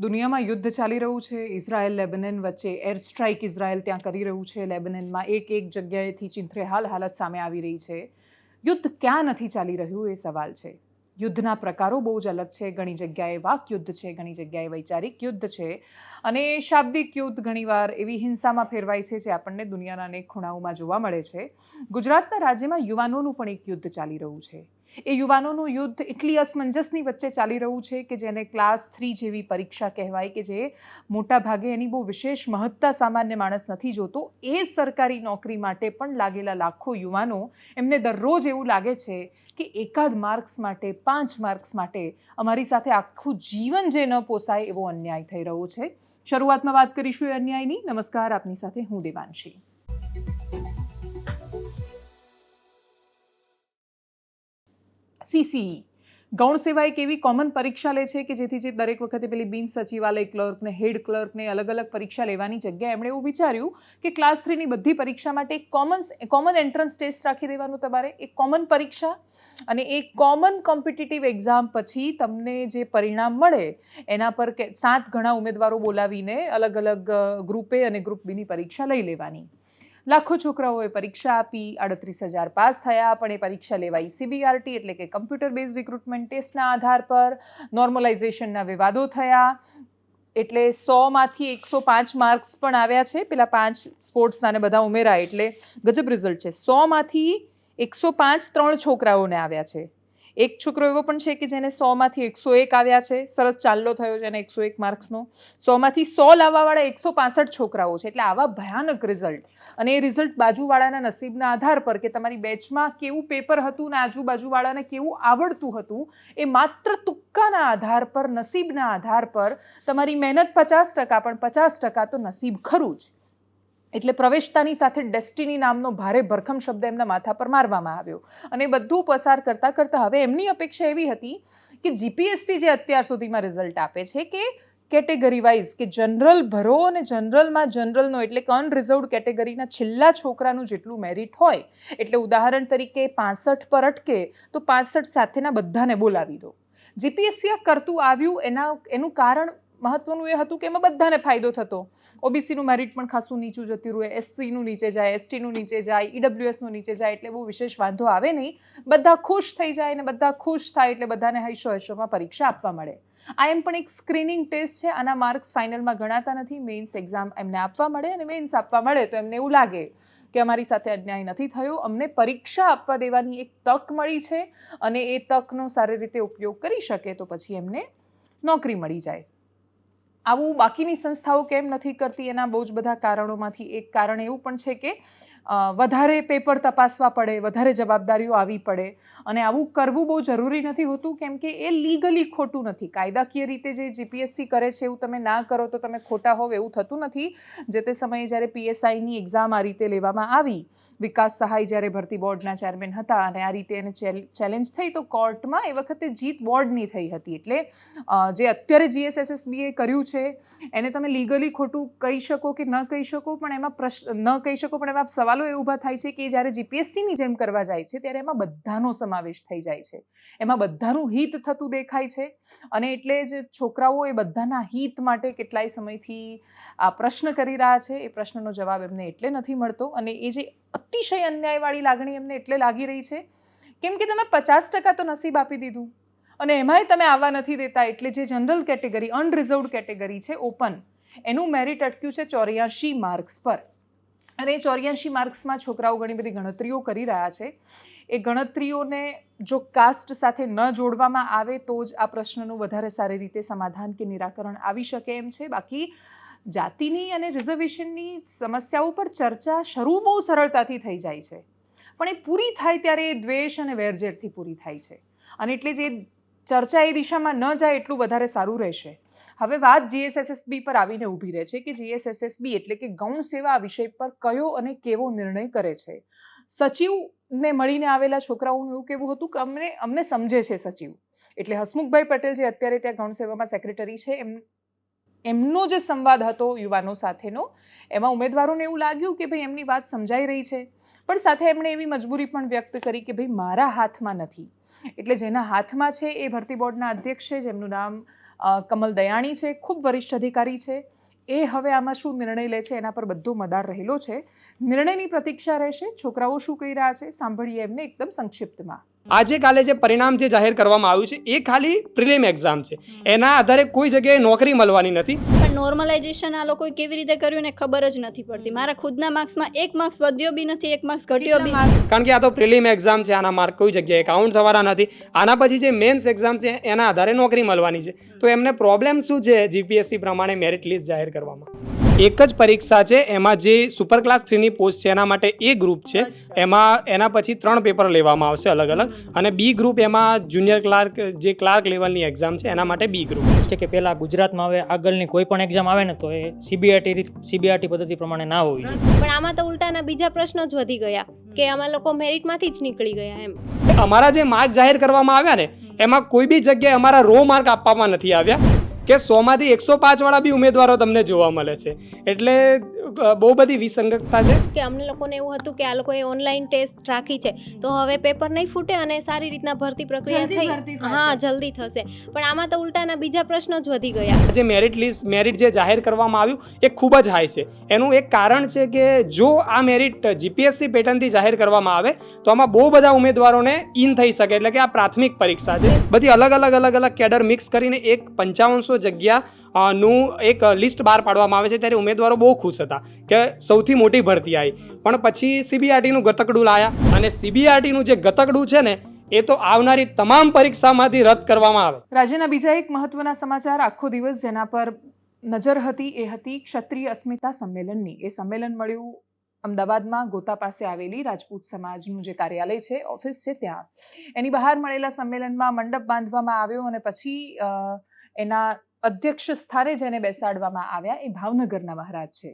દુનિયામાં યુદ્ધ ચાલી રહ્યું છે. ઇઝરાયલ, લેબનન વચ્ચે એર સ્ટ્રાઇક ઇઝરાયલ ત્યાં કરી રહ્યું છે. લેબનનમાં એક એક જગ્યાએથી ચિંથરેહાલ હાલત સામે આવી રહી છે. યુદ્ધ ક્યાં નથી ચાલી રહ્યું એ સવાલ છે. યુદ્ધના પ્રકારો બહુ જ અલગ છે. ઘણી જગ્યાએ વાક યુદ્ધ છે, ઘણી જગ્યાએ વૈચારિક યુદ્ધ છે. અને શાબ્દિક યુદ્ધ ઘણીવાર એવી હિંસામાં ફેરવાય છે જે આપણને દુનિયાના અનેક ખૂણાઓમાં જોવા મળે છે. ગુજરાતના રાજ્યમાં યુવાનોનું પણ એક યુદ્ધ ચાલી રહ્યું છે. એ યુવાનોનું યુદ્ધ એટલી અસમંજસની વચ્ચે ચાલી રહ્યું છે કે જેને ક્લાસ થ્રી જેવી પરીક્ષા કહેવાય કે જે મોટા ભાગે એની બહુ વિશેષ મહત્તા સામાન્ય માણસ નથી જોતો, એ સરકારી નોકરી માટે પણ લાગેલા લાખો યુવાનો એમને દરરોજ એવું લાગે છે કે એકાદ માર્ક્સ માટે, પાંચ માર્ક્સ માટે અમારી સાથે આખું જીવન જે ન પોસાય એવો અન્યાય થઈ રહ્યો છે. શરૂઆતમાં વાત કરીશું એ અન્યાયની. નમસ્કાર, આપની સાથે હું દેવાંશી. સીસીઈ. ગૌણ સેવા એક એવી કોમન પરીક્ષા લે છે કે જેથી જે દરેક વખતે પેલી બિન સચિવાલય ક્લર્કને હેડ ક્લર્કને અલગ અલગ પરીક્ષા લેવાની જગ્યાએ એમણે એવું વિચાર્યું કે ક્લાસ થ્રીની બધી પરીક્ષા માટે એક કોમન કોમન એન્ટ્રન્સ ટેસ્ટ રાખી દેવાનું તમારે. એક કોમન પરીક્ષા અને એ કોમન કોમ્પિટિટિવ એક્ઝામ પછી તમને જે પરિણામ મળે, એના પર કે સાત ઘણા ઉમેદવારો બોલાવીને અલગ અલગ ગ્રુપે અને ગ્રુપ બીની પરીક્ષા લઈ લેવાની. લાખો છોકરાઓએ પરીક્ષા આપી, આડત્રીસ હજાર પાસ થયા, પણ એ પરીક્ષા લેવાઈ સીબીઆરટી એટલે કે કમ્પ્યુટર બેઝ રિક્રુટમેન્ટ ટેસ્ટના આધાર પર નોર્મલાઇઝેશનના વિવાદો થયા. એટલે સોમાંથી એકસો પાંચ માર્ક્સ પણ આવ્યા છે. પેલા પાંચ સ્પોર્ટ્સના ને બધા ઉમેરાય એટલે ગજબ રિઝલ્ટ છે. સોમાંથી એકસો પાંચ ત્રણ છોકરાઓને આવ્યા છે. એક છોકરો એવો પણ છે કે જેને સોમાંથી એકસો એક આવ્યા છે. સરસ ચાલ્લો થયો છે એને એકસો એક માર્ક્સનો. સોમાંથી સો લાવવાવાળા એકસો પાસઠ છોકરાઓ છે. એટલે આવા ભયાનક રિઝલ્ટ અને એ રિઝલ્ટ બાજુવાળાના નસીબના આધાર પર કે તમારી બેચમાં કેવું પેપર હતું ને આજુબાજુવાળાને કેવું આવડતું હતું, એ માત્ર તુક્કાના આધાર પર, નસીબના આધાર પર તમારી મહેનત પચાસ ટકા, પણ પચાસ ટકા તો નસીબ ખરું જ. એટલે પ્રવેશતાની સાથે ડેસ્ટિની નામનો ભારે ભરખમ શબ્દ એમના માથા પર મારવામાં આવ્યો. અને બધું પસાર કરતાં કરતાં હવે એમની અપેક્ષા એવી હતી કે જીપીએસસી જે અત્યાર સુધીમાં રિઝલ્ટ આપે છે કે કેટેગરી વાઇઝ કે જનરલ ભરો અને જનરલમાં જનરલનો એટલે કે અનરિઝર્વડ કેટેગરીના છેલ્લા છોકરાનું જેટલું મેરિટ હોય, એટલે ઉદાહરણ તરીકે પાસઠ પર અટકે તો પાસઠ સાથેના બધાને બોલાવી દો. જીપીએસસી આ કરતું આવ્યું એના, એનું કારણ મહત્વનું એ હતું કે એમાં બધાને ફાયદો થતો. ઓબીસીનું મેરિટ પણ ખાસું નીચું જતું રહે એસસીનું નીચે જાય એસટીનું નીચે જાય ઈડબ્લ્યુએસનું નીચે જાય એટલે બહુ વિશેષ વાંધો આવે નહીં. બધા ખુશ થઈ જાય અને બધા ખુશ થાય એટલે બધાને હૈશો હૈશોમાં પરીક્ષા આપવા મળે. આ એમ પણ એક સ્ક્રીનિંગ ટેસ્ટ છે, આના માર્ક્સ ફાઇનલમાં ગણાતા નથી. મેઇન્સ એક્ઝામ એમને આપવા મળે અને મેઇન્સ આપવા મળે તો એમને એવું લાગે કે અમારી સાથે અન્યાય નથી થયો. અમને પરીક્ષા આપવા દેવાની એક તક મળી છે અને એ તકનો સારી રીતે ઉપયોગ કરી શકે તો પછી એમને નોકરી મળી જાય. આવું બાકીની સંસ્થાઓ કેમ નથી કરતી? એના બહુ જ બધા કારણોમાંથી એક કારણ એવું પણ છે કે વધારે પેપર તપાસવા પડે, વધારે જવાબદારીઓ આવી પડે. અને આવું કરવું બહુ જરૂરી નથી હોતું, કેમ કે એ લીગલી ખોટું નથી. કાયદાકીય રીતે જે જીપીએસસી કરે છે એવું તમે ના કરો તો તમે ખોટા હોવ એવું થતું નથી. જે તે સમયે જ્યારે પીએસઆઈની એક્ઝામ આ રીતે લેવામાં આવી, વિકાસ સહાય જ્યારે ભરતી બોર્ડના ચેરમેન હતા અને આ રીતે એને ચેલેન્જ થઈ, તો કોર્ટમાં એ વખતે જીત બોર્ડની થઈ હતી. એટલે જે અત્યારે જીએસએસએસબીએ કર્યું છે, એને તમે લીગલી ખોટું કહી શકો કે ન કહી શકો, પણ એમાં પ્રશ્ન, ન કહી શકો, પણ એમાં સવાલો એ ઊભા થાય છે કે જ્યારે જીપીએસસીની જેમ કરવા જાય છે, ત્યારે એમાં બધાનો સમાવેશ થઈ જાય છે. એમાં બધાનું હિત થતું દેખાય છે અને એટલે જ છોકરાઓ એ બધાના હિત માટે કેટલાય સમયથી આ પ્રશ્ન કરી રહ્યા છે. એ પ્રશ્નનો જવાબ એમને એટલે નથી મળતો અને એ જે અતિશય અન્યાયવાળી લાગણી એમને એટલે લાગી રહી છે, કેમ કે તમે પચાસ ટકા તો નસીબ આપી દીધું. અને એમાંય તમે આવવા નથી દેતા એટલે જે જનરલ કેટેગરી, અનરિઝર્વડ કેટેગરી છે, ઓપન, એનું મેરિટ અટક્યું છે ચોર્યાસી માર્ક્સ પર. અને એ ચોર્યાસી માર્ક્સમાં છોકરાઓ ઘણી બધી ગણતરીઓ કરી રહ્યા છે. એ ગણતરીઓને જો કાસ્ટ સાથે ન જોડવામાં આવે તો જ આ પ્રશ્નનું વધારે સારી રીતે સમાધાન કે નિરાકરણ આવી શકે એમ છે. બાકી જાતિની અને રિઝર્વેશનની સમસ્યાઓ પર ચર્ચા શરૂ બહુ સરળતાથી થઈ જાય છે. પણ એ પૂરી થાય ત્યારે એ દ્વેષ અને વેરઝેરથી પૂરી થાય છે. અને એટલે જે ચર્ચા એ દિશામાં ન જાય એટલું વધારે સારું રહેશે. હવે વાત જીએસએસએસબી પર આવીને ઊભી રહે છે કે જીએસએસએસબી એટલે કે ગૌણ સેવા વિષય પર કયો અને કેવો નિર્ણય કરે છે? સચિવને મળીને આવેલા છોકરાઓનું એવું કેવું હતું કે અમને અમને સમજે છે સચિવ. એટલે હસમુખભાઈ પટેલ જે અત્યારે ત્યાં ગૌણ સેવામાં સેક્રેટરી છે, એમ, એમનો જે સંવાદ હતો યુવાનો સાથેનો, એમાં ઉમેદવારોને એવું લાગ્યું કે ભાઈ એમની વાત સમજાઈ રહી છે. પણ સાથે એમણે એવી મજબૂરી પણ વ્યક્ત કરી કે ભાઈ મારા હાથમાં નથી. એટલે જેના હાથમાં છે એ ભરતી બોર્ડના અધ્યક્ષ છે, જેમનું નામ કમલ દયાણી છે, ખૂબ વરિષ્ઠ અધિકારી છે. એ હવે આમાં શું નિર્ણય લે છે એના પર બધો મદાર રહેલો છે. નિર્ણયની પ્રતીક્ષા રહેશે. છોકરાઓ શું કહી રહ્યા છે સાંભળીએ એમને એકદમ સંક્ષિપ્તમાં. આજે કાલે જે પરિણામ જે જાહેર કરવામાં આવ્યું છે એ ખાલી પ્રિલિમ એક્ઝામ છે. એના આધારે કોઈ જગ્યાએ નોકરી મળવાની નથી. પણ નોર્મલાઇઝેશન આ લોકોએ કેવી રીતે કર્યું ને ખબર જ નથી પડતી. મારા ખુદના માર્ક્સમાં એક માર્ક્સ વધ્યો બી નથી એક માર્ક્સ ઘટ્યો બી નથી. કારણ કે આ તો પ્રિલિમ એક્ઝામ છે આના માર્ક કોઈ જગ્યાએ કાઉન્ટ થવાના નથી. આના પછી જે મેન્સ એક્ઝામ છે એના આધારે નોકરી મળવાની છે. તો એમને પ્રોબ્લેમ શું છે? જીપીએસસી પ્રમાણે મેરિટ લિસ્ટ જાહેર કરવામાં. એક જ પરીક્ષા છે એમાં જે સુપર ક્લાસ થ્રીની પોસ્ટ છે એના માટે એ ગ્રુપ છે. એમાં એના પછી ત્રણ પેપર લેવામાં આવશે અલગ અલગ. અને બી ગ્રુપ એમાં જુનિયર ક્લાર્ક જે ક્લાર્ક લેવલની એક્ઝામ છે એના માટે બી ગ્રુપ છે કે પહેલાં ગુજરાતમાં હવે આગળની કોઈ પણ એક્ઝામ આવે ને તો એ સીબીઆરટી રીત સીબીઆરટી પદ્ધતિ પ્રમાણે ના હોવી પણ આમાં તો ઉલટાના બીજા પ્રશ્નો જ વધી ગયા કે આમાં લોકો મેરિટમાંથી જ નીકળી ગયા એમ. અમારા જે માર્ક જાહેર કરવામાં આવ્યા ને એમાં કોઈ બી જગ્યાએ અમારા રો માર્ક આપવામાં નથી આવ્યા. કે સોમાંથી એકસો વાળા બી ઉમેદવારો તમને જોવા મળે છે. એટલે બહુ બધી વિસંગતતા છે? કે અમને લોકોને એવું હતું કે આ લોકોએ ઓનલાઈન ટેસ્ટ રાખી છે. તો હવે પેપર નહીં ફૂટે અને સારી રીતના ભરતી પ્રક્રિયા થઈ હા જલ્દી થશે. પણ આમાં તો ઉલટાના બીજા પ્રશ્નો જ વધી ગયા. જે મેરિટ લિસ્ટ મેરિટ જે જાહેર કરવામાં આવ્યું એ ખૂબ જ હાઈ છે. એનું એક કારણ છે કે જો આ મેરિટ જીપીએસસી પેટર્નથી જાહેર કરવામાં આવે તો આમાં બહુ બધા ઉમેદવારોને ઇન થઈ શકે. એટલે કે આ પ્રાથમિક પરીક્ષા છે. બધી અલગ અલગ અલગ અલગ કેડર મિક્સ કરીને એક પંચાવનસો જગ્યા નું એક લિસ્ટ બહાર પાડવામાં આવે છે, ત્યારે ઉમેદવારો બહુ ખુશ હતા કે સૌથી મોટી ભરતી આવી પણ પછી સીબીઆરટીનું ગતકડું લાયા અને સીબીઆરટીનું જે ગતકડું છે ને, એ તો આવનારી તમામ પરીક્ષામાંથી રદ કરવામાં આવે. રાજ્યના બીજા એક મહત્વના સમાચાર આખો દિવસ જેના પર નજર હતી એ હતી ક્ષત્રિય અસ્મિતા સંમેલનની. એ સંમેલન મળ્યું અમદાવાદમાં ગોતા પાસે આવેલી રાજપૂત સમાજનું જે કાર્યાલય છે, ઓફિસ છે ત્યાં. એની બહાર મળેલા સંમેલનમાં મંડપ બાંધવામાં આવ્યો અને પછી એના અધ્યક્ષ સ્થાને જેને બેસાડવામાં આવ્યા એ ભાવનગરના મહારાજ છે.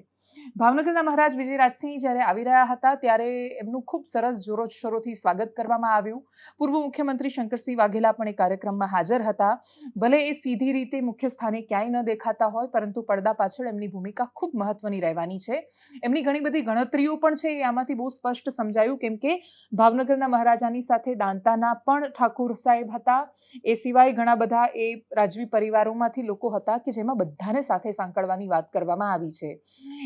ભાવનગરના મહારાજ વિજયરાજસિંહ જ્યારે આવી રહ્યા હતા, ત્યારે એમનું ખૂબ સરસ જોરોશોરોથી સ્વાગત કરવામાં આવ્યું. પૂર્વ મુખ્યમંત્રી શંકરસિંહ વાઘેલા પણ એ કાર્યક્રમમાં હાજર હતા. ભલે એ સીધી રીતે મુખ્ય સ્થાને ક્યાંય ન દેખાતા હોય, પરંતુ પડદા પાછળ એમની ભૂમિકા ખૂબ મહત્વની રહેવાની છે. એમની ઘણી બધી ગણતરીઓ પણ છે, એ આમાંથી બહુ સ્પષ્ટ સમજાયું, કેમ કે ભાવનગરના મહારાજાની સાથે દાંતાના પણ ઠાકુર સાહેબ હતા. એ સિવાય ઘણા બધા એ રાજવી પરિવારોમાંથી લોકો હતા, કે જેમાં બધાને સાથે સાંકળવાની વાત કરવામાં આવી છે.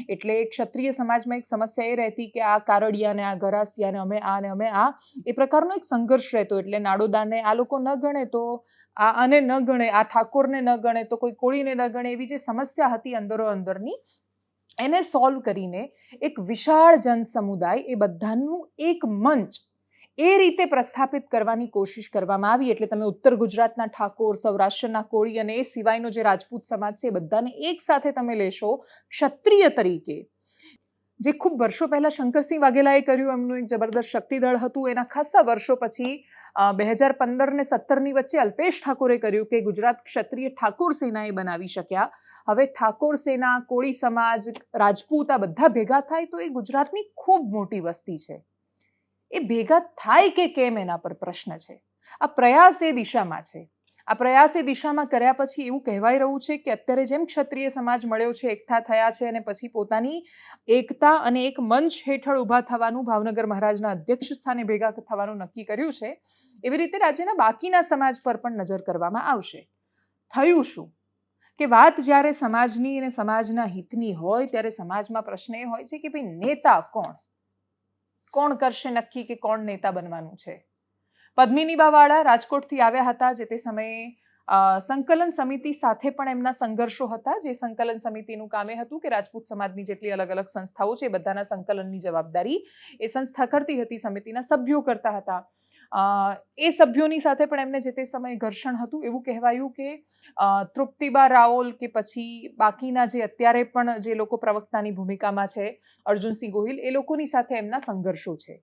એટલે ક્ષત્રિય સમાજમાં એક સમસ્યા એ રહેતી કે આ કારડિયાને, આ ગરાસિયાને અમે આ ને અમે આ, એ પ્રકારનો એક સંઘર્ષ રહેતો. એટલે નાડોદાને આ લોકો ન ગણે તો, આ આને ન ગણે, આ ઠાકોરને ન ગણે, તો કોઈ કોળીને ન ગણે, એવી જે સમસ્યા હતી અંદરો અંદરની, એને સોલ્વ કરીને એક વિશાળ જન સમુદાય એ બધાનું એક મંચ એ રીતે પ્રસ્થાપિત કરવાની કોશિશ કરવામાં આવી એટલે તમે ઉત્તર ગુજરાતના ઠાકોર, સૌરાષ્ટ્રના કોળી અને એ સિવાયનો જે રાજપૂત સમાજ છે એ બધાને એક સાથે તમે લેશો ક્ષત્રિય તરીકે. જે ખૂબ વર્ષો પહેલાં શંકરસિંહ વાઘેલાએ કર્યું, એમનું એક જબરદસ્ત શક્તિદળ હતું. એના ખાસા વર્ષો પછી બે હજાર પંદર ને સત્તરની વચ્ચે અલ્પેશ ઠાકોરે કર્યું કે ગુજરાત ક્ષત્રિય ઠાકોર સેનાએ બનાવી શક્યા. હવે ઠાકોર સેના, કોળી સમાજ, રાજપૂત આ બધા ભેગા થાય તો એ ગુજરાતની ખૂબ મોટી વસ્તી છે. એ ભેગા થાય કે કેમ એના પર પ્રશ્ન છે? આ પ્રયાસ એ દિશામાં છે. આ પ્રયાસ એ દિશામાં કર્યા પછી એવું કહેવાય રહ્યું છે કે અત્યારે જેમ ક્ષત્રિય સમાજ મળ્યો છે, એકઠા થયા છે અને પછી પોતાની એકતા અને એક મંચ હેઠળ ઊભા થવાનું ભાવનગર મહારાજના અધ્યક્ષ સ્થાને ભેગા થવાનું નક્કી કર્યું છે, એવી રીતે રાજ્યના બાકીના સમાજ પર પણ નજર કરવામાં આવશે. થયું શું? કે વાત જ્યારે સમાજની અને સમાજના હિતની હોય, ત્યારે સમાજમાં પ્રશ્ન એ હોય છે કે ભાઈ નેતા કોણ? કોણ કરશે નક્કી કે કોણ નેતા બનવાનું છે? પદ્મિનીબાવાળા રાજકોટથી આવ્યા હતા જે તે સમયે સંકલન સમિતિ સાથે પણ એમના સંઘર્ષો હતા, જે સંકલન સમિતિનું કામે હતું કે રાજપૂત સમાજની જેટલી અલગ અલગ સંસ્થાઓ છે બધાના સંકલનની જવાબદારી એ સંસ્થા કરતી હતી, સમિતિના સભ્યો કરતા હતા. એ સભ્યોની સાથે પણ એમને જે તે સમયે ઘર્ષણ હતું એવું કહેવાયું કે તૃપ્તિબા રાઓલ કે પછી બાકીના જે અત્યારે પણ જે લોકો પ્રવક્તાની ભૂમિકામાં છે, અર્જુનસિંહ ગોહિલ, એ લોકોની સાથે એમના સંઘર્ષો છે.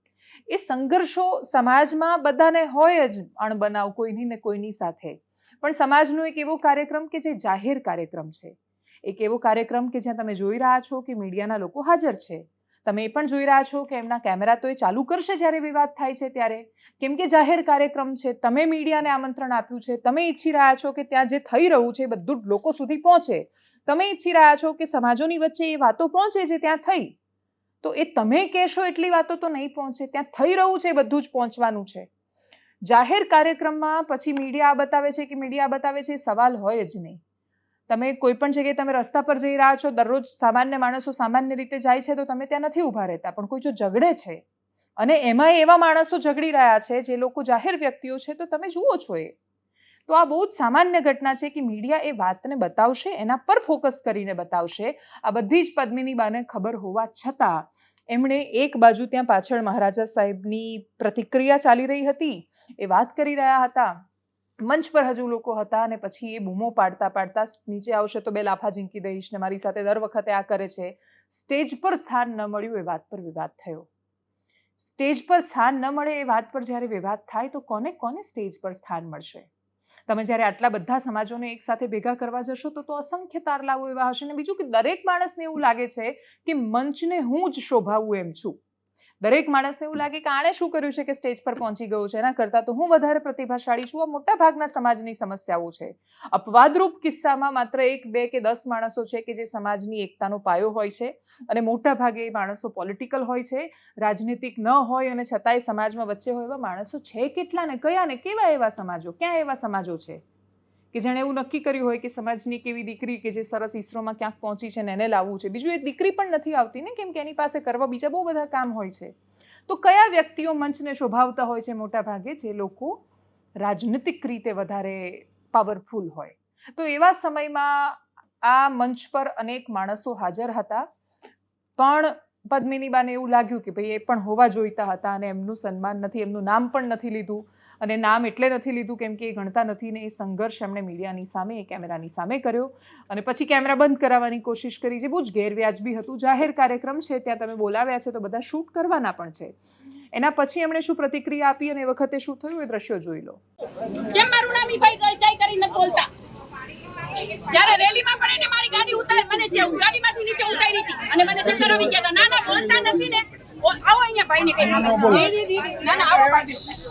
એ સંઘર્ષો સમાજમાં બધાને હોય જ અણબનાવ કોઈની ને કોઈની સાથે. પણ સમાજનો એક એવો કાર્યક્રમ કે જે જાહેર કાર્યક્રમ છે. એક એવો કાર્યક્રમ કે જ્યાં તમે જોઈ રહ્યા છો કે મીડિયાના લોકો હાજર છે. તમે એ પણ જોઈ રહ્યા છો કે એમના કેમેરા તો એ ચાલુ કરશે જ્યારે વિવાદ થાય છે ત્યારે? કેમ કે જાહેર કાર્યક્રમ છે, તમે મીડિયાને આમંત્રણ આપ્યું છે, તમે ઈચ્છી રહ્યા છો કે ત્યાં જે થઈ રહ્યું છે એ બધું લોકો સુધી પહોંચે. તમે ઈચ્છી રહ્યા છો કે સમાજોની વચ્ચે એ વાતો પહોંચે જે ત્યાં થઈ. તો એ તમે કહેશો એટલી વાતો તો નહીં પહોંચે, ત્યાં થઈ રહ્યું છે બધું જ પહોંચવાનું છે. જાહેર કાર્યક્રમમાં પછી મીડિયા બતાવે છે કે મીડિયા બતાવે છે સવાલ હોય જ નહીં. તમે કોઈ પણ જગ્યાએ તમે રસ્તા પર જઈ રહ્યા છો, દરરોજ સામાન્ય માણસો સામાન્ય રીતે જાય છે, તો તમે ત્યાં નથી ઊભા રહેતા. પણ કોઈ જો ઝઘડે છે અને એમાં એવા માણસો ઝઘડી રહ્યા છે, જે લોકો જાહેર વ્યક્તિઓ છે, તો તમે જુઓ છો એ. તો આ બહુ જ સામાન્ય ઘટના છે કે મીડિયા એ વાતને બતાવશે, એના પર ફોકસ કરીને બતાવશે. આ બધી જ પદ્મિની બાને ખબર હોવા છતાં એમણે એક બાજુ ત્યાં પાછળ મહારાજા સાહેબની પ્રતિક્રિયા ચાલી રહી હતી. એ વાત કરી રહ્યા હતા. મંચ પર હજુ લોકો હતા અને પછી એ બૂમો પાડતા પાડતા નીચે આવશે તો બે લાફા ઝીંકી દઈશ ને મારી સાથે દર વખતે આ કરે છે. સ્ટેજ પર સ્થાન ન મળ્યું એ વાત પર વિવાદ થયો. સ્ટેજ પર સ્થાન ન મળે એ વાત પર જ્યારે વિવાદ થાય તો કોને કોને સ્ટેજ પર સ્થાન મળશે? તમે જ્યારે આટલા બધા સમાજોને એકસાથે ભેગા કરવા જશો તો તો અસંખ્ય તારલાઓ એવા હશે ને બીજું કે દરેક માણસને એવું લાગે છે કે મંચને હું જ શોભાવું એમ છું. દરેક માણસને એવું લાગે કે આણે શું કર્યું છે કે સ્ટેજ પર પહોંચી ગયો છે? એના કરતાં તો હું વધારે પ્રતિભાશાળી છું. આ મોટા ભાગના સમાજની સમસ્યાઓ છે. અપવાદરૂપ કિસ્સામાં માત્ર એક, બે કે દસ માણસો છે કે જે સમાજની એકતાનો પાયો હોય છે અને મોટા ભાગે એ માણસો પોલિટિકલ હોય છે, રાજનીતિક ન હોય અને છતાંય સમાજમાં વચ્ચે હોય એવા માણસો છે કેટલા ને કયા ને કેવા એવા સમાજો? ક્યાં એવા સમાજો છે? કે જેણે એવું નક્કી કર્યું હોય કે સમાજની કેવી દીકરી કે જે સરસ ઈસરોમાં ક્યાંક પહોંચી છે ને એને લાવવું છે. બીજું, એ દીકરી પણ નથી આવતી ને કેમ કે એની પાસે કરવા બીજા બહુ બધા કામ હોય છે. તો કયા વ્યક્તિઓ મંચને શોભાવતા હોય છે મોટા ભાગે? જે લોકો રાજનીતિક રીતે વધારે પાવરફુલ હોય. તો એવા સમયમાં આ મંચ પર અનેક માણસો હાજર હતા. પણ પદ્મિનીબાને એવું લાગ્યું કે ભાઈ એ પણ હોવા જોઈતા હતા અને એમનું સન્માન નથી, એમનું નામ પણ નથી લીધું. અને નામ એટલે નથી લીધું કેમ કે એ ગણતા નથી ને એ સંઘર્ષ એમણે મીડિયાની સામે, એ કેમેરાની સામે કર્યો. અને પછી કેમેરા બંધ કરાવવાની કોશિશ કરી જે બહુ જ ગેરવ્યાજબી હતું. જાહેર કાર્યક્રમ છે, ત્યાં તમે બોલાવ્યા છે તો બધા શૂટ કરવાના પણ છે. એના પછી એમણે શું પ્રતિક્રિયા આપી અને એ વખતે શું થયું એ દ્રશ્યો જોઈ લો. કેમ મારું નામ ઈફાઈ જય જય કરીને બોલતા? જ્યારે રેલીમાં પણ એને મારી ગાડી ઉતાર, મને જે ગાડીમાંથી નીચે ઉતારી હતી અને મને ચક્કર આવી ગયા ના ના, બોલતા નથી ને. આવો અહીંયા ભાઈને કઈ ના ના, આવો ભાઈ.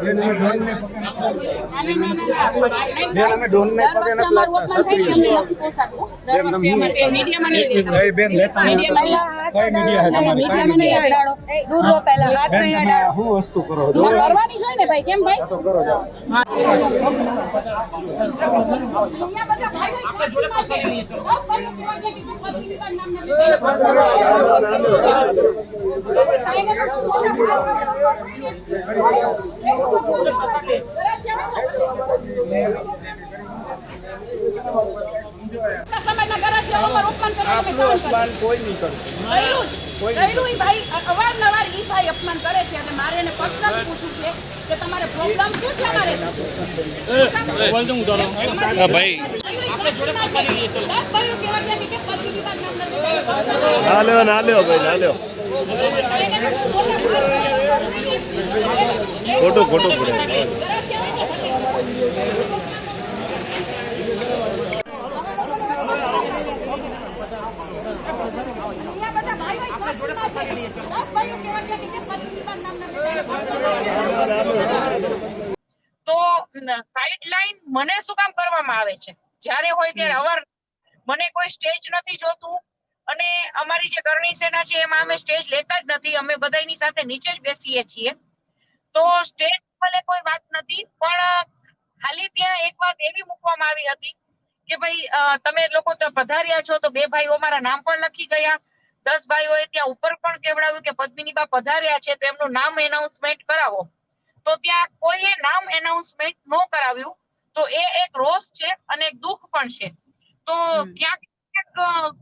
મારું અપમાન છે તમારે બેન અમે ડોન ને પગે નથી લાગતા મીડિયામાં બેન લેતા કઈ મીડિયા છે તમારી કઈ મીડિયા બેન તમે આ શું વસ્તુ કરો છો કરવાની જોઈએ ને ભાઈ કેમ ભાઈ તો કરો છો છે. ભાઈઓ કહેવા ગયા કે કેમ પત્રિકા નામ નથી અમારું અપમાન કોઈ નહીં ઈ ભાઈ. અવારનવાર ઈ ભાઈ અપમાન કરે છે અને મારે એને પર્સનલ પૂછવું છે કે તમારે પ્રોબ્લેમ શું છે અમારે ના લ્યો ના લ્યો ભાઈ ના લ્યો. ખોટું ખોટું પડે. તો સાઈડ લાઈન મને શું કામ કરવામાં આવે છે? જ્યારે હોય ત્યારે અવાર મને કોઈ સ્ટેજ નથી જોતું અને અમારી જે કરણી સેના છે એમાં અમે સ્ટેજ લેતા જ નથી. અમે બધાની સાથે નીચે જ બેસીએ છીએ. તો સ્ટેટ ભલે કોઈ વાત નથી પણ ખાલી ત્યાં એક વાત એવી મૂકવામાં આવી હતી કે ભાઈ તમે લોકો તો પધાર્યા છો તો બે ભાઈઓ મારા નામ પણ લખી ગયા. દસ ભાઈઓએ ત્યાં ઉપર પણ કેવડાવ્યું કે પદ્મિનીબા પધાર્યા છે તો એમનું નામ એનાઉન્સમેન્ટ કરાવો. તો ત્યાં કોઈએ નામ એનાઉન્સમેન્ટ ન કરાવ્યું. તો એ એક રોષ છે અને એક દુઃખ પણ છે. તો ક્યાંક ક્યાંક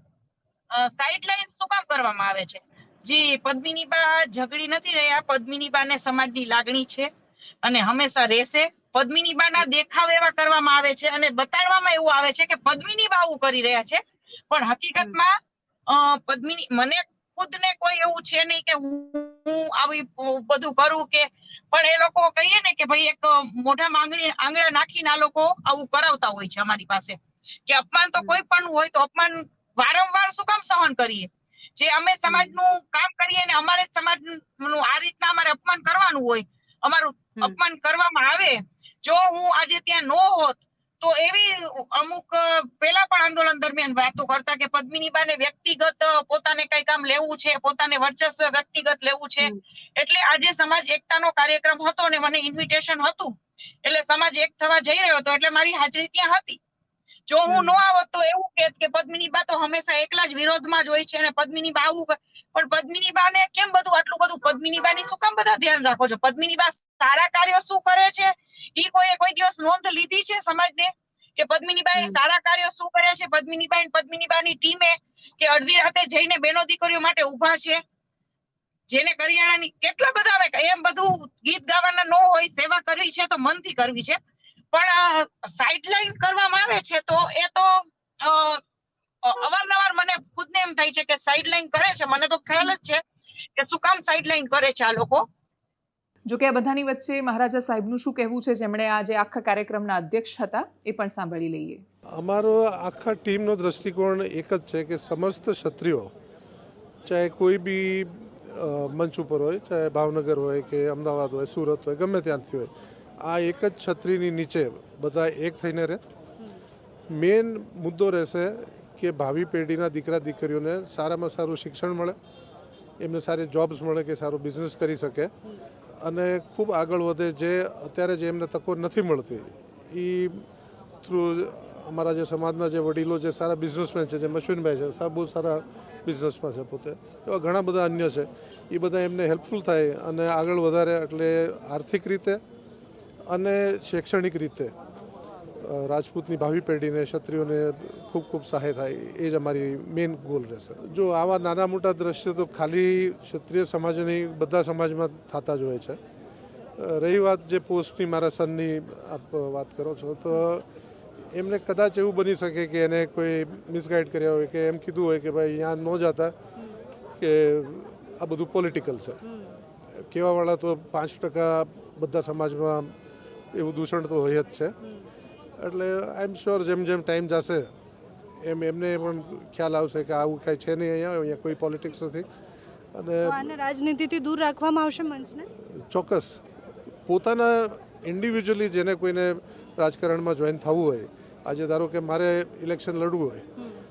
સાઈડ લાઈન શું કામ કરવામાં આવે છે? જી પદ્મિનીબા ઝઘડી નથી રહ્યા પદ્મિનીબાને સમાજની લાગણી છે અને હંમેશા રહેશે. પદ્મિનીબાના દેખાવ એવા કરવામાં આવે છે અને બતાડવામાં એવું આવે છે કે પદ્મિનીબા આવું કરી રહ્યા છે. પણ હકીકતમાં પદ્મિની મને ખુદને કોઈ એવું છે નહીં કે હું આવી બધું કરું કે પણ એ લોકો કહીએ ને કે ભાઈ એક મોઢામાં માંગણી આંગળા નાખીને આ લોકો આવું કરાવતા હોય છે અમારી પાસે. કે અપમાન તો કોઈ પણ હોય તો અપમાન વારંવાર શું કામ સહન કરીએ? જે અમે સમાજનું કામ કરીએ ને અમારે સમાજનું આ રીતના અમારે અપમાન કરવાનું હોય અમારું અપમાન કરવામાં આવે જો હું આજે ત્યાં નો હોત તો એવી અમુક પેલા પણ આંદોલન દરમિયાન વાતો કરતા કે પદ્મિનીબાને વ્યક્તિગત પોતાને કઈ કામ લેવું છે પોતાને વર્ચસ્વ વ્યક્તિગત લેવું છે. એટલે આજે સમાજ એકતાનો કાર્યક્રમ હતો અને મને ઇન્વિટેશન હતું. એટલે સમાજ એક થવા જઈ રહ્યો હતો એટલે મારી હાજરી ત્યાં હતી. જો હું ન આવત તો એવું કહેત કે પદ્મિનીબા તો હંમેશા એકલા જ વિરોધમાં જ હોય છે અને પદ્મિનીબા આવું પદ્મિની બા ને કેમ બધું આટલું બધું? પદ્મિનીબાની શું કામ બધા ધ્યાન રાખો છો? પદ્મિનીબા સારા કાર્યો શું કરે છે? ઈ કોઈ કોઈ દિવસ નોંધ લીધી છે સમાજને કે પદ્મિનીબાઈ સારા કાર્યો શું કરે છે? પદ્મિનીબાઈ પદ્મિનીબાની ટીમે કે અડધી રાતે જઈને બેનો દીકરીઓ માટે ઊભા છે. જેને કરિયાણાની કેટલા બધા એમ બધું ગીત ગાવાના ન હોય સેવા કરવી છે તો મનથી કરવી છે. પણ સાઇડલાઈન કરવામાં આવે છે તો એ તો અવારનવાર મને ખુદને એમ થાય છે કે સાઇડલાઈન કરે છે. મને તો ખ્યાલ જ છે કે શું કામ સાઇડલાઈન કરે છે આ લોકો. જો કે આ બધાની વચ્ચે મહારાજા સાહેબનું શું કહેવું છે જેમણે આજે આખા કાર્યક્રમના અધ્યક્ષ હતા એ પણ સાંભળી લઈએ. અમારો આખા ટીમનો દૃષ્ટિકોણ એક જ છે કે સમસ્ત ક્ષત્રિયો ચાહે કોઈ બી મંચ ઉપર હોય ચાહે ભાવનગર હોય કે અમદાવાદ હોય સુરત હોય ગમે ત્યાંથી હોય આ એક જ છત્રીની નીચે બધા એક થઈને રહે. મેઇન મુદ્દો રહેશે કે ભાવિ પેઢીના દીકરા દીકરીઓને સારામાં સારું શિક્ષણ મળે, એમને સારી જોબ્સ મળે કે સારો બિઝનેસ કરી શકે. અને ખૂબ આગળ વધે જે અત્યારે જે એમને તકો નથી મળતી એ થ્રુ અમારા જે સમાજના જે વડીલો જે સારા બિઝનેસમેન છે, જે અશ્વિનભાઈ છે બહુ સારા બિઝનેસમાં છે પોતે. એવા ઘણા બધા અન્ય છે. એ બધા એમને હેલ્પફુલ થાય અને આગળ વધારે એટલે આર્થિક રીતે અને શૈક્ષણિક રીતે રાજપૂતની ભાવિ પેઢીને ક્ષત્રિયોને ખૂબ ખૂબ સહાય થાય એ જ અમારી મેઇન ગોલ રહેશે. જો આવા નાના મોટા દ્રશ્યો તો ખાલી ક્ષત્રિય સમાજ નહીં બધા સમાજમાં થતા જ હોય છે. રહી વાત જે પોસ્ટની મારા સનની આપ વાત કરો છો તો એમને કદાચ એવું બની શકે કે એને કોઈ મિસગાઈડ કર્યા હોય કે એમ કીધું હોય કે ભાઈ અહીંયા ન જતા કે આ બધું પોલિટિકલ છે. કહેવાવાળા તો પાંચ ટકા બધા સમાજમાં એવું દૂષણ તો હોય જ છે. એટલે આઈ એમ શ્યોર જેમ જેમ ટાઈમ જશે એમ એમને પણ ખ્યાલ આવશે કે આવું કાંઈ છે નહીં અહીંયા અહીંયા કોઈ પોલિટિક્સ નથી. અને આને રાજનીતિથી દૂર રાખવામાં આવશે મંચને? ચોક્કસ. પોતાના ઇન્ડિવિજ્યુઅલી જેને કોઈને રાજકારણમાં જોઈન થવું હોય આજે ધારો કે મારે ઇલેક્શન લડવું હોય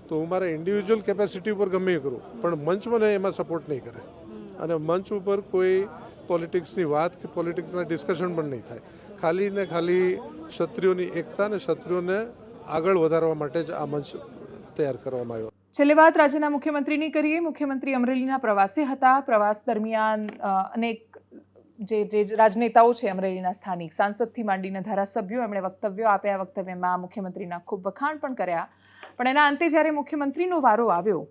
તો હું મારા ઇન્ડિવિજ્યુઅલ કેપેસિટી ઉપર ગમે કરું પણ મંચ મને એમાં સપોર્ટ નહીં કરે. અને મંચ ઉપર કોઈ પોલિટિક્સની વાત કે પોલિટિક્સના ડિસ્કશન પણ નહીં થાય. ખાલી ને ખાલી ક્ષત્રિયોની એકતા અને ક્ષત્રિયોને આગળ વધારવા માટે જ આ મંચ તૈયાર કરવામાં આવ્યો. છેલ્લે વાત રાજ્યના મુખ્યમંત્રીની કરીએ. મુખ્યમંત્રી અમરેલીના પ્રવાસે હતા. પ્રવાસ દરમિયાન અનેક જે રાજનેતાઓ છે અમરેલીના સ્થાનિક સાંસદથી માંડીને ધારાસભ્યો, એમણે વક્તવ્યો, આપ્યા વક્તવ્યમાં મુખ્યમંત્રીના ખૂબ વખાણ પણ કર્યા. પણ એના અંતે જ્યારે મુખ્યમંત્રીનો વારો આવ્યો,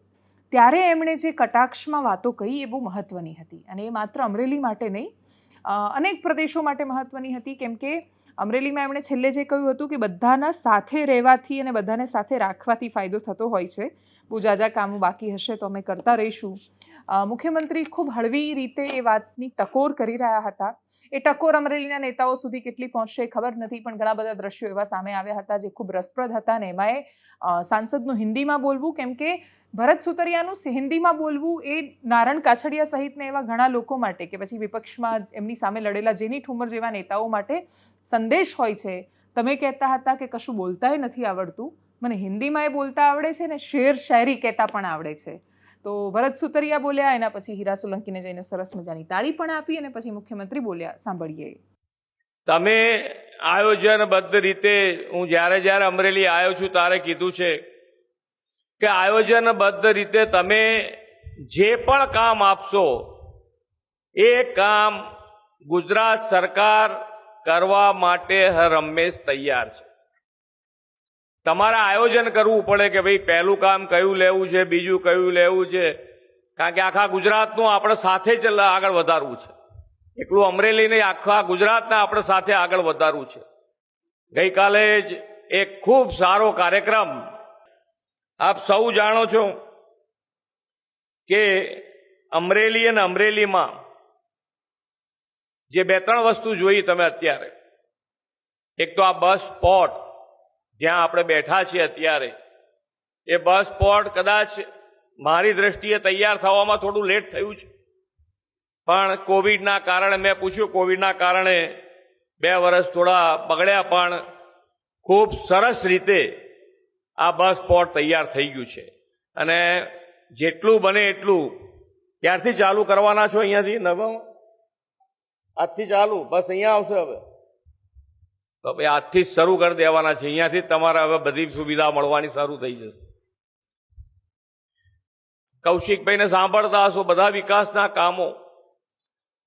ત્યારે એમણે જે કટાક્ષમાં વાતો કહી એ બહુ મહત્વની હતી. અને એ માત્ર અમરેલી માટે નહીં અનેક પ્રદેશો માટે મહત્વની હતી. કેમ કે અમરેલીમાં એમણે છેલ્લે જે કહ્યું હતું કે બધાના સાથે રહેવાથી અને બધાને સાથે રાખવાથી ફાયદો થતો હોય છે. બહુ જાજા કામો બાકી હશે તો અમે કરતા રહીશું. મુખ્યમંત્રી ખૂબ હળવી રીતે એ વાતની ટકોર કરી રહ્યા હતા. એ ટકોર અમરેલીના નેતાઓ સુધી કેટલી પહોંચશે ખબર નથી, પણ ઘણા બધા દ્રશ્યો એવા સામે આવ્યા હતા જે ખૂબ રસપ્રદ હતા અને એમાંય સાંસદનું હિન્દીમાં બોલવું કેમ કે ભરત સુતરિયાનું હિન્દીમાં બોલવું એ નારણ કાછડિયા સહિતના એવા ઘણા લોકો માટે કે પછી વિપક્ષમાં એમની સામે લડેલા જેની ઠુમર જેવા નેતાઓ માટે સંદેશ હોય છે. તમે કહેતા હતા કે કશું બોલતાય નથી આવડતું. મને હિન્દીમાં એ બોલતા આવડે છે ને શેર શાયરી કહેતા પણ આવડે છે. તો ભરત સુતરિયા બોલ્યા, એના પછી હીરા સોલંકીને જઈને સરસ મજાની તાળી પણ આપી અને પછી મુખ્યમંત્રી બોલ્યા, સાંભળીએ. તમે આયોજનબદ્ધ રીતે, હું જ્યારે જ્યારે અમરેલી આવ્યો છું ત્યારે કીધું છે કે આયોજનબદ્ધ રીતે તમે જે પણ કામ આપશો, એ કામ ગુજરાત સરકાર કરવા માટે હર હંમેશ તૈયાર છે. તમારે આયોજન કરવું પડે કે ભાઈ પહેલું કામ કયું લેવું છે, બીજું કયું લેવું છે? કારણ કે આખા ગુજરાતનું આપણે સાથે જ આગળ વધારવું છે. એકલું અમરેલી નહીં, આખા ગુજરાતને આપણે સાથે આગળ વધારવું છે. ગઈકાલે જ એક ખૂબ સારો કાર્યક્રમ આપ સૌ જાણો છો કે અમરેલી અને અમરેલીમાં જે બે ત્રણ વસ્તુ જોઈ તમે અત્યારે. એક તો આ બસ સ્પોટ જ્યાં આપણે બેઠા છીએ અત્યારે, એ બસ સ્પોટ કદાચ મારી દ્રષ્ટિએ તૈયાર થવામાં થોડું લેટ થયું છે. પણ કોવિડના કારણે, મેં પૂછ્યું, કોવિડના કારણે બે વર્ષ થોડા બગડ્યા, પણ ખૂબ સરસ રીતે આ બસ સ્પોટ તૈયાર થઈ ગયું છે. અને જેટલું બને એટલું ત્યારથી ચાલુ કરવાના છો અહીંયાથી? નવા આજથી ચાલુ? બસ અહીંયા આવશે હવે? તો હવે આજથી જ શરૂ કરી દેવાના છે. અહીંયાથી તમારે હવે બધી સુવિધા મળવાની શરૂ થઈ જશે. કૌશિકભાઈને સાંભળતા હશો, બધા વિકાસના કામો.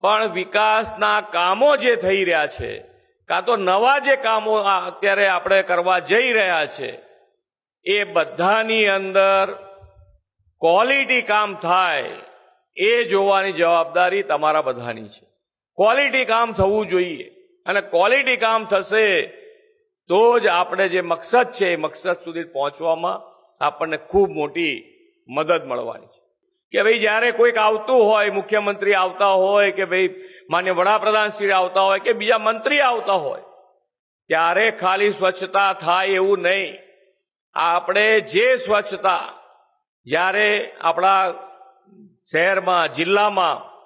પણ વિકાસના કામો જે થઈ રહ્યા છે, કાં તો નવા જે કામો અત્યારે આપણે કરવા જઈ રહ્યા છે, એ બધાની અંદર ક્વોલિટી કામ થાય, એ જોવાની જવાબદારી તમારા બધાની છે. ક્વોલિટી કામ થવું જોઈએ. અને ક્વોલિટી કામ થશે, તો જ આપણે જે મકસદ છે, એ મકસદ સુધી પહોંચવામાં આપણને ખૂબ મોટી મદદ મળવાની છે. કે ભાઈ, જ્યારે કોઈક આવતું હોય, મુખ્યમંત્રી આવતા હોય, કે ભાઈ, માન્ય વડાપ્રધાન શ્રી આવતા હોય, કે બીજા મંત્રી આવતા હોય, ત્યારે ખાલી સ્વચ્છતા થાય એવું નહીં. આપણે જે સ્વચ્છતા, જ્યારે આપણા શહેરમાં, જિલ્લામાં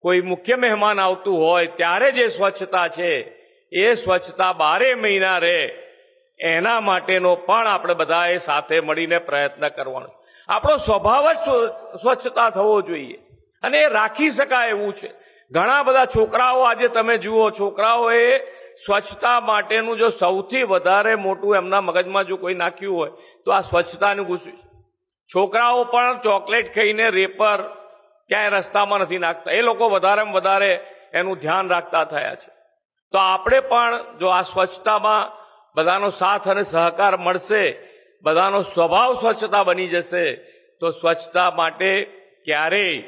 કોઈ મુખ્ય મહેમાન આવતું હોય, ત્યારે જે સ્વચ્છતા છે, એ સ્વચ્છતા બારે મહિના રહે. એના માટેનો પણ આપણે બધાએ સાથે મળીને પ્રયત્ન કરવાનો. આપણો સ્વભાવ જ સ્વ- સ્વચ્છતા થવો જોઈએ. અને એ રાખી શકાય એવું છે. ઘણા બધા છોકરાઓ આજે તમે જુઓ, છોકરાઓએ સ્વચ્છતા માટેનું જો સૌથી વધારે મોટું એમના મગજમાં જો કોઈ નાખ્યું હોય, તો આ સ્વચ્છતાનું છે. છોકરાઓ પણ ચોકલેટ ખાઈને રેપર ક્યાંય રસ્તામાં નથી નાખતા. એ લોકો વધારેમાં વધારે એનું ધ્યાન રાખતા થયા છે. તો આપણે પણ જો આ સ્વચ્છતામાં બધાનો સાથ અને સહકાર મળશે, બધાનો સ્વભાવ સ્વચ્છતા બની જશે, તો સ્વચ્છતા માટે ક્યારેય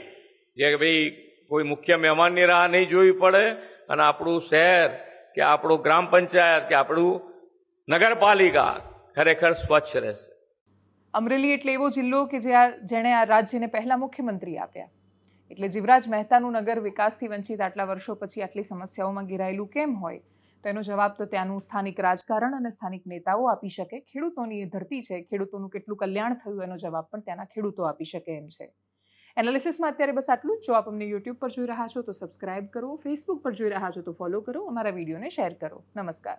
જે ભાઈ કોઈ મુખ્ય મહેમાનની રાહ નહીં જોવી પડે અને આપણું શહેર કે આપણું ગ્રામ પંચાયત કે આપણું નગરપાલિકા ખરેખર સ્વચ્છ રહેશે. અમરેલી એટલે એવો જિલ્લો કે જે આ જેણે આ રાજ્યને પહેલા મુખ્યમંત્રી આપ્યા. એટલે જીવરાજ મહેતાનું નગર વિકાસથી વંચિત આટલા વર્ષો પછી આટલી સમસ્યાઓમાં ઘેરાયેલું કેમ હોય? તો એનો જવાબ તો ત્યાંનું સ્થાનિક રાજકારણ અને સ્થાનિક નેતાઓ આપી શકે. ખેડૂતોની ધરતી છે, ખેડૂતોનું કેટલું કલ્યાણ થયું એનો જવાબ પણ ત્યાંના ખેડૂતો આપી શકે એમ છે. એનાલિસિસમાં અત્યારે બસ આટલું જ. જો આપ અમને યુટ્યુબ પર જોઈ રહ્યા છો તો સબસ્ક્રાઇબ કરો, ફેસબુક પર જોઈ રહ્યા છો તો ફોલો કરો, અમારા વિડીયોને શેર કરો. નમસ્કાર.